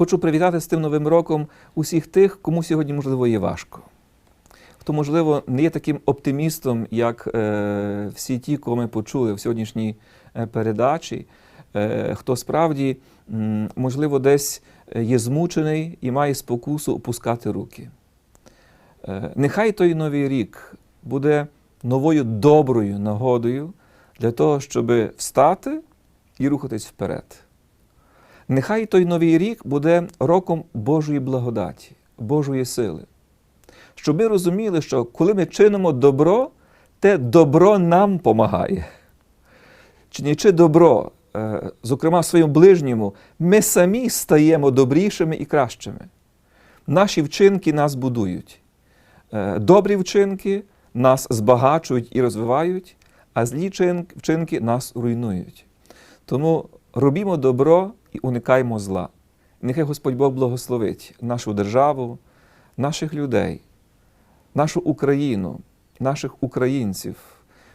Хочу привітати з тим новим роком усіх тих, кому сьогодні, можливо, є важко. Хто, можливо, не є таким оптимістом, як е, всі ті, кого ми почули в сьогоднішній е, передачі, е, хто справді, можливо, десь є змучений і має спокусу опускати руки. Е, Нехай той новий рік буде новою доброю нагодою для того, щоб встати і рухатись вперед. Нехай той новий рік буде роком Божої благодаті, Божої сили. Щоб ми розуміли, що коли ми чинимо добро, те добро нам помагає. Чинячи добро, е, зокрема своєму ближньому, ми самі стаємо добрішими і кращими. Наші вчинки нас будують. Е, Добрі вчинки нас збагачують і розвивають, а злі вчинки нас руйнують. Тому робімо добро і уникаймо зла. Нехай Господь Бог благословить нашу державу, наших людей, нашу Україну, наших українців,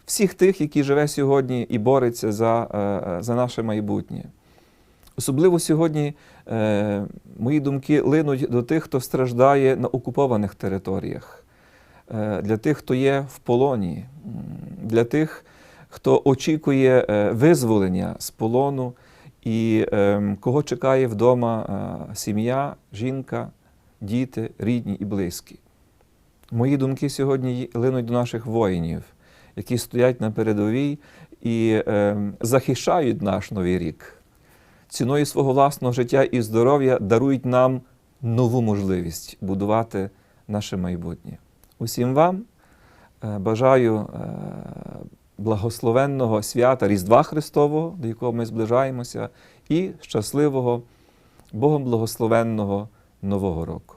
всіх тих, які живе сьогодні і бореться за, е, за наше майбутнє. Особливо сьогодні е, мої думки линуть до тих, хто страждає на окупованих територіях, е, для тих, хто є в полоні, для тих, хто очікує е, визволення з полону і е, кого чекає вдома е, сім'я, жінка, діти, рідні і близькі. Мої думки сьогодні линуть до наших воїнів, які стоять на передовій і е, захищають наш новий рік. Ціною свого власного життя і здоров'я дарують нам нову можливість будувати наше майбутнє. Усім вам е, бажаю е, благословенного свята Різдва Христового, до якого ми зближаємося, і щасливого, Богом благословенного Нового року.